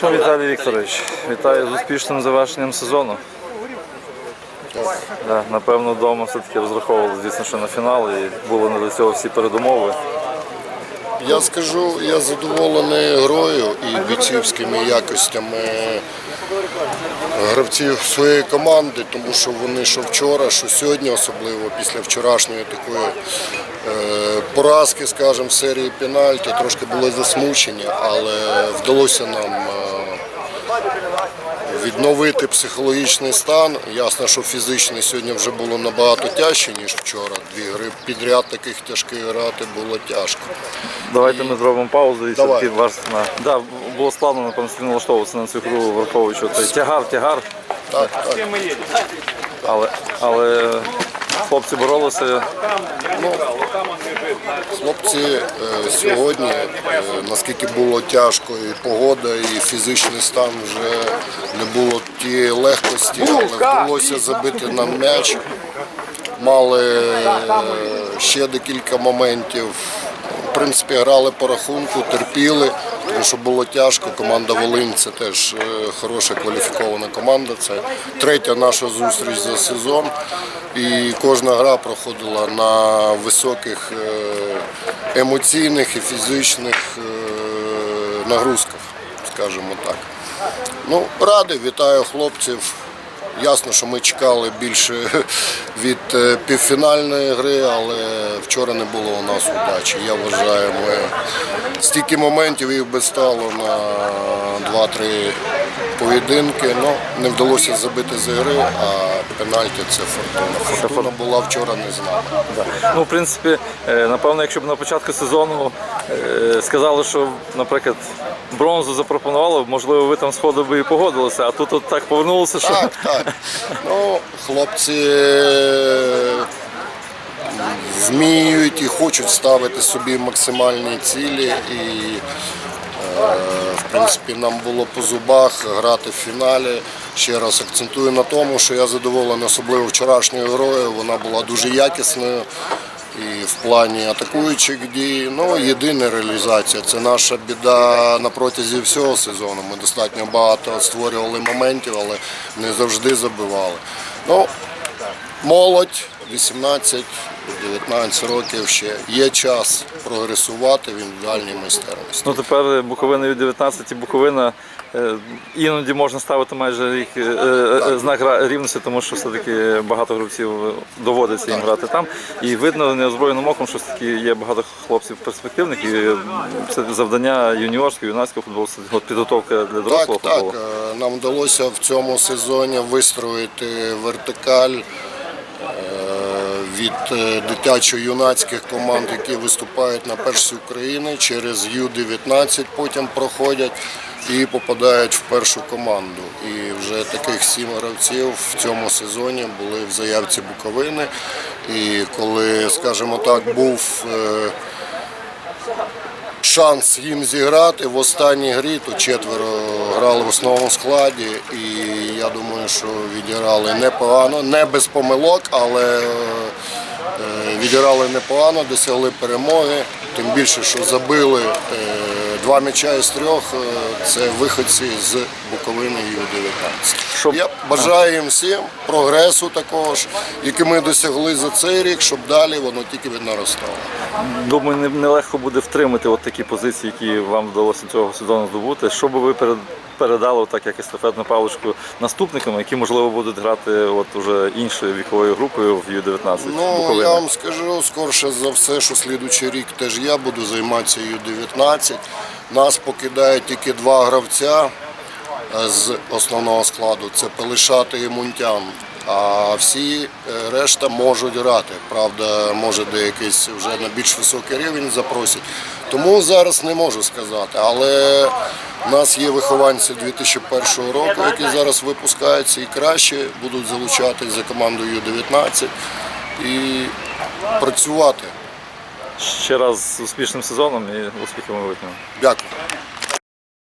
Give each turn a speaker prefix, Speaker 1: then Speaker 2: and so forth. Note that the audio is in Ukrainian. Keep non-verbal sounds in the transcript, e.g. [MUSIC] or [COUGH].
Speaker 1: Що, Віталій Вікторович, вітаю з успішним завершенням сезону. Да, напевно, вдома все-таки розраховували, звісно, що на фінал і були не до цього всі передумови.
Speaker 2: Я скажу, я задоволений грою і бійцівськими якостями гравців своєї команди, тому що вони що вчора, що сьогодні, особливо після вчорашньої такої е, поразки, скажімо, в серії пенальті, трошки були засмучені, але вдалося нам. е, відновити психологічний стан. Ясно, що фізичний сьогодні вже було набагато тяжче, ніж вчора. Дві гри підряд таких тяжких грати було тяжко.
Speaker 1: Давайте ми зробимо паузу і
Speaker 2: Давай.
Speaker 1: все-таки ваш на. Да, було складно, напевно, налаштовуватися на цю гру, враховуючи тягар, тягар,
Speaker 2: Так, так.
Speaker 1: але, але хлопці боролися.
Speaker 2: Хлопці е, сьогодні, е, наскільки було тяжко, і погода, і фізичний стан вже не було тієї легкості, але вдалося забити нам м'яч. Мали е, ще декілька моментів. Принципі, грали по рахунку, терпіли, тому що було тяжко. Команда Волинь це теж е, хороша кваліфікована команда. Це третя наша зустріч за сезон. І кожна гра проходила на високих е, емоційних і фізичних е, нагрузках, скажімо так. Ну, радий, вітаю хлопців. Ясно, що ми чекали більше [LAUGHS] від е, півфінальної гри, але вчора не було у нас удачі. Я вважаю, ми стільки моментів їх би стало на 2-3 поєдинки. Ну, не вдалося забити з гри, а пенальті це фортуна. Фортуна була вчора не знала.
Speaker 1: Ну, в принципі, е, напевно, якщо б на початку сезону е, сказали, що, наприклад, бронзу запропонували, можливо, ви там сходу би і погодилися, а тут от так повернулося, що
Speaker 2: Так, так. Ну, хлопці е, вміють і хочуть ставити собі максимальні цілі. І, е, в принципі, нам було по зубах грати в фіналі. Ще раз акцентую на тому, що я задоволений, особливо вчорашньою грою. Вона була дуже якісною. І в плані атакуючих дій, ну єдина реалізація. Це наша біда на протязі всього сезону. Ми достатньо багато створювали моментів, але не завжди забивали. Ну, молодь, 18-19 років ще є час прогресувати в індивідуальній майстерності.
Speaker 1: ну, тепер Буковина від 19 і Буковина е, іноді можна ставити майже їх е, е, знак рівності, тому що все-таки багато гравців доводиться їм грати там. І видно неозброєним оком, що все-таки є багато хлопців перспективних, і це завдання юніорського, юнацького футболу, це підготовка для дорослого
Speaker 2: так.
Speaker 1: футболу.
Speaker 2: е, Нам вдалося в цьому сезоні вистроїти вертикаль від е, дитячо-юнацьких команд, які виступають на першій України, через Ю-19 потім проходять і попадають в першу команду. І вже таких сім гравців в цьому сезоні були в заявці Буковини. І коли, скажімо так, був е, шанс їм зіграти в останній грі, то четверо грали в основному складі, і я думаю, що відіграли непогано, не без помилок, але е, відіграли непогано, досягли перемоги. Тим більше, що забили е, два м'яча із трьох. е, Це виходці з Буковини Ю-19.
Speaker 1: Щоб-
Speaker 2: Я бажаю їм всім прогресу такого ж, який ми досягли за цей рік, щоб далі воно тільки віднаростало.
Speaker 1: Думаю, не- нелегко буде втримати от такі позиції, які вам вдалося цього сезону здобути. Що би ви перед- передали, так як естафетну паличку наступникам, які можливо будуть грати от уже іншою віковою групою в Ю-19
Speaker 2: Ну,
Speaker 1: Буковини?
Speaker 2: я вам скажу, скорше за все, що слідуючий рік теж я буду займатися Ю-19. Нас покидають тільки два гравця е, з основного складу це Пелишати і Мунтян. А всі е, решта можуть грати. Правда, може деякийсь вже на більш високий рівень запросять. Тому зараз не можу сказати. Але в нас є вихованці 2001 року, які зараз випускаються і краще будуть залучатись за командою Ю-19 і працювати.
Speaker 1: Ще раз з успішним сезоном і успіхів майбутнього.
Speaker 2: Дякую.